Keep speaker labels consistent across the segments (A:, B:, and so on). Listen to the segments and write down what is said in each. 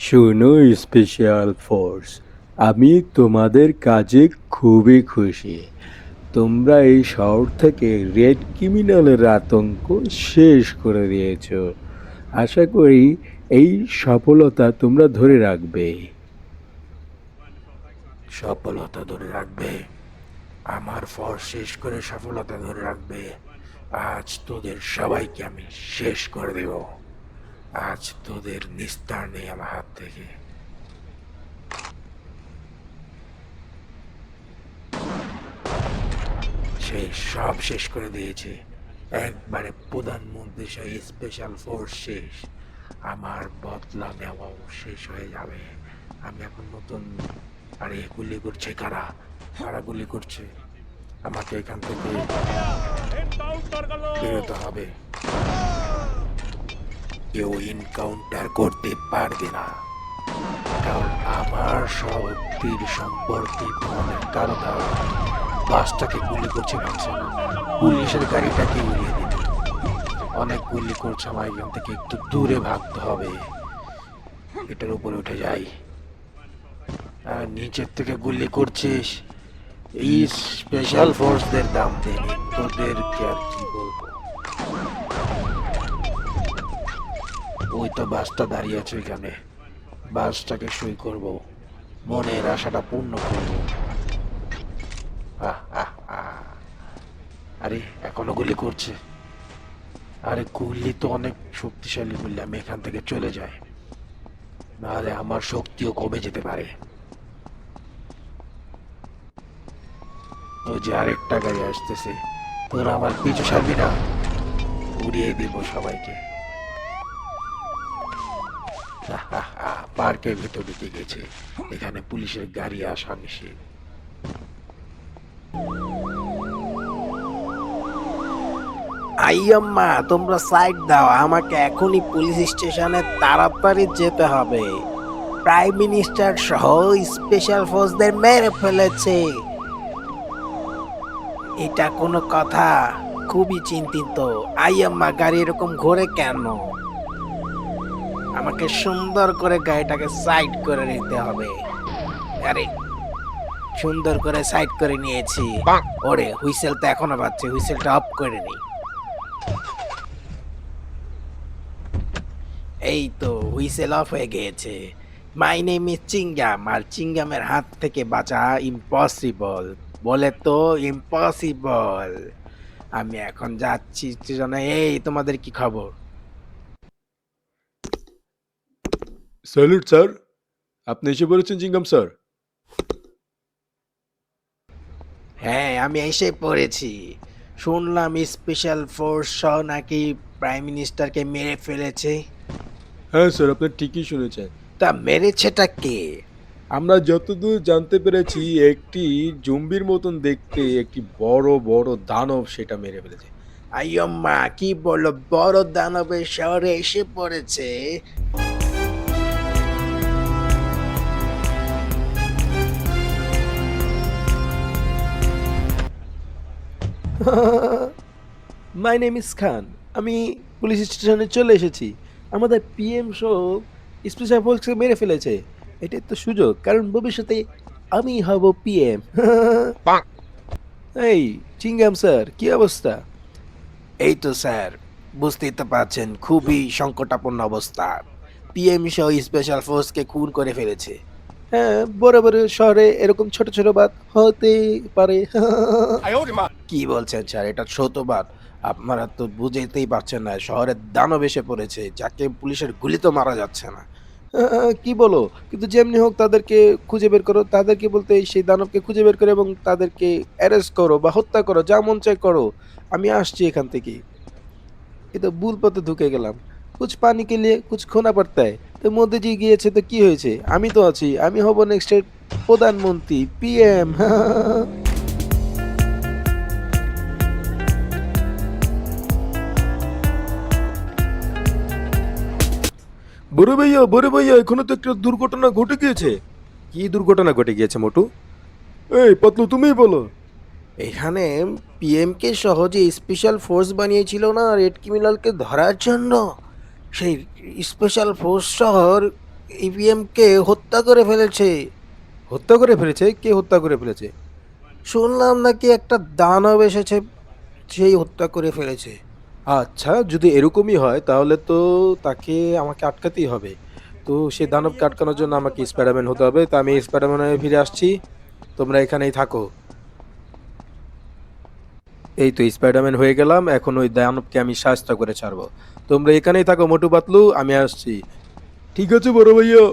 A: শোনো, special force, আমি তোমাদের কাজে খুবই খুশি। তোমরা এই শহর থেকে রেড ক্রিমিনালের আতঙ্ক শেষ করে দিয়েছ। আশা করি এই সফলতা তোমরা ধরে রাখবে।
B: সফলতা ধরে রাখবে। আমার ফর্স শেষ করে সফলতা ধরে রাখবে। আজ তোদের সবাইকে আমি শেষ করে দেব। আজ তোদের নিস্তার নেই আমার হাত থেকে। সে সব শেষ করে দিয়েছে। একবারে প্রধানমন্ত্রী সেই স্পেশাল ফোর্স শেষ। আমার বদলা নেওয়াও শেষ হয়ে যাবে। আমি এখন নতুন। আরে গুলি করছে কারা? কারা গুলি করছে? আমাকে এখান থেকে বেরোতে হবে। কেউ ইনকাউন্টার করতে পারবে না। কারণ আমার শক্তির সম্পর্কে তোমাদের বাসটাকে গুলি করছে ভাবছে পুলিশের গাড়িটাকে উড়িয়ে দিবে। অনেক গুলি করছে আমার এখান থেকে, একটু দূরে ভাগতে হবে। এটার উপরে উঠে যাই। আর নিচের থেকে গুলি করছিস, এই স্পেশাল ফোর্সদের দাম দেনি। তোদেরকে আর কি বলব? ওই তো বাসটা দাঁড়িয়ে আছে ওইখানে বাসটাকে সই করব। মনের আশাটা পূর্ণ করব। আরে, এখনও গুলি করছে। আরে, গুলি তো অনেক শক্তিশালী গুলি, আমি এখান থেকে চলে যাই। নাহলে আমার শক্তিও কমে যেতে পারে। ও যে আরেকটা গাড়ি আসতেছে। তোরা আমার পিছু ছাড়বি না। উড়িয়ে দিব সবাইকে। পার্কের ভিতর ঢুকে গেছে। এখানে পুলিশের গাড়ি আসা নিষেধ।
C: আইয়াম্মা তোমরা সাইড দাও, আমাকে এখনই পুলিশ স্টেশনে তাড়াতাড়ি যেতে হবে। প্রাইম মিনিস্টার সহ স্পেশাল ফোর্সদের মেরে ফেলেছে। এটা কোনো কথা, খুবই চিন্তিত। আইয়াম্মা গাড়ি এরকম ঘোরে কেন? আমাকে সুন্দর করে গাড়িটাকে সাইড করে নিতে হবে। আরে সুন্দর করে সাইড করে নিয়েছি। ওরে হুইসেল তো এখনও বাজছে হুইসেলটা অফ করে নিই এই তো হুইসেল অফ হয়ে গিয়েছে। মাই নেম ইজ চিঙ্গাম আর চিঙ্গামের হাত থেকে বাঁচা ইম্পসিবল বলে তো ইম্পসিবল আমি এখন যাচ্ছি এই তোমাদের কি খবর?
A: স্যালুট স্যার আপনি এসে বলেছেন জিঙ্গাম স্যার
C: হ্যাঁ আমি এসে পড়েছি। শুনলাম স্পেশাল ফোর্স সহ নাকি প্রাইম মিনিস্টারকে মেরে ফেলেছে।
A: হ্যাঁ স্যার আপনি ঠিকই শুনেছেন।
C: তা মেরেছেটা কে?
A: আমরা যতদূর জানতে পেরেছি একটি জম্বির মতন দেখতে একটি বড় বড় দানব সেটা মেরে ফেলেছে।
C: আইয়ম্মা কি বলল বড় দানবের শহরে এসে পড়েছে? মাই নেম ইস খান আমি পুলিশ স্টেশনে চলে এসেছি। আমাদের পিএম শো স্পেশাল ফোর্সকে মেরে ফেলেছে। এটাই তো সুযোগ কারণ ভবিষ্যতে আমি হব পিএম এই চিঙ্গাম স্যার কি অবস্থা? এই তো স্যার বুঝতেই তো পারছেন খুবই সংকটাপন্ন অবস্থা। পিএম সহ স্পেশাল ফোর্সকে খুন করে ফেলেছে। হ্যাঁ বড় বড় শহরে এরকম ছোট ছোট বাদ হতে পারে। কি বলছেন স্যার? এটা শতবার আপনারা তো বুঝতেই পারছেন না শহরে দানব এসে পড়েছে যাকে পুলিশের গুলি তো মারা যাচ্ছে না। কি বলো? কিন্তু যেমনি হোক তাদেরকে খুঁজে বের করো তাদেরকে বলতে সেই দানবকে খুঁজে বের করো এবং তাদেরকে অ্যারেস্ট করো বা হত্যা করো যা মন চাই করো। আমি আসছি এখান থেকে এটা ভুল পথে ঢুকে গেলাম। কুছ পানি কে লিয়ে কুছ খোনা পড়তা है তো মোদিজি গিয়েছে তো কি হয়েছে? আমি তো আছি আমি হব নেক্সট প্রধানমন্ত্রী পিএম
A: বড় ভাইয়া বড় ভাইয়া এখনও তো একটা দুর্ঘটনা ঘটে গিয়েছে। কি দুর্ঘটনা ঘটে গিয়েছে মোটু? এই পাতলু তুমিই বলো।
C: এখানে পিএম কে সহজে স্পেশাল ফোর্স বানিয়েছিল না রেড ক্রিমিনালকে ধরার জন্য। সেই স্পেশাল ফোর্স শহর ইভিএম কে হত্যা করে ফেলেছে।
B: হত্যা করে ফেলেছে? কে হত্যা করে ফেলেছে?
C: শুনলাম নাকি একটা দানব এসেছে সেই হত্যা করে ফেলেছে।
B: আচ্ছা যদি এরকমই হয় তাহলে তো তাকে আমাকে আটকাতেই হবে। তো সেই দানবকে আটকানোর জন্য আমাকে স্পাইডারম্যান হতে হবে। তো আমি স্পাইডারম্যান হয়ে ফিরে আসছি। তোমরা এখানেই থাকো। এই তো স্পাইডারম্যান হয়ে গেলাম এখন ওই দানবকে আমি সাহায্য করে ছাড়বো। তোমরা এখানেই থাকো মোটু পাতলু আমি আসছি। ঠিক আছে বড় ভাইয়া।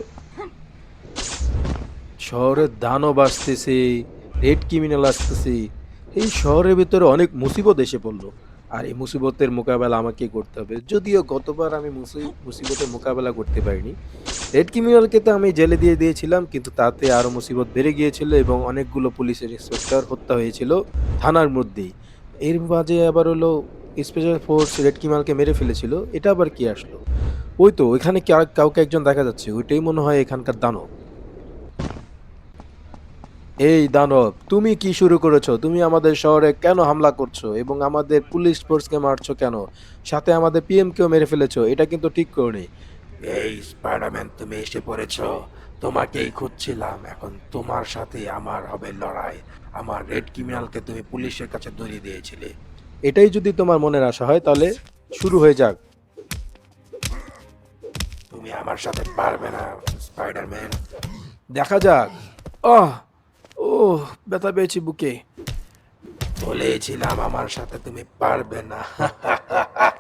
B: শহরে দানব আসতেছে রেড ক্রিমিনাল আসতেছে। এই শহরের ভিতরে অনেক মুসিবত এসে পড়ল। আর এই মুসিবতের মোকাবেলা আমাকে করতে হবে। যদিও গতবার আমি মুসি- মুসিবতের মোকাবেলা করতে পারিনি। রেড ক্রিমিনালকে তো আমি জেলে দিয়ে দিয়েছিলাম কিন্তু তাতে আরও মুসিবত বেড়ে গিয়েছিল এবং অনেকগুলো পুলিশের ইন্সপেক্টর হত্যা হয়েছিল থানার মধ্যেই। এর মাঝে আবার হলো স্পেশাল ফোর্স রেড ক্রিমিনালকে মেরে ফেলেছিল, এটা আবার কি আসলো? ওই তো, ওইখানে কাউকে একজন দেখা যাচ্ছে, ওইটাই মনে হয় এখানকার দানব। এই দানব, তুমি কি শুরু করেছ? তুমি আমাদের শহরে কেন হামলা করছ? এবং আমাদের পুলিশ ফোর্সকে মারছো কেন? সাথে আমাদের পিএম কেও মেরে ফেলেছো, এটা কিন্তু ঠিক করনি।
D: এই স্পাইডারম্যান তুমি এসে পড়েছ। তোমাকেই খুঁজছিলাম, এখন তোমার সাথে আমার হবে লড়াই। আমার রেড ক্রিমিনালকে তুমি পুলিশের কাছে ধরিয়ে দিয়েছিলে।
B: এটাই যদি তোমার মনের আশা হয়, তাহলে শুরু হয়ে যাক।
D: তুমি আমার সাথে পারবে না, স্পাইডারম্যান।
B: দেখা যাক। আহ ও ব্যথা পেয়েছি বুকে।
D: বলেছিলাম আমার সাথে তুমি পারবে না।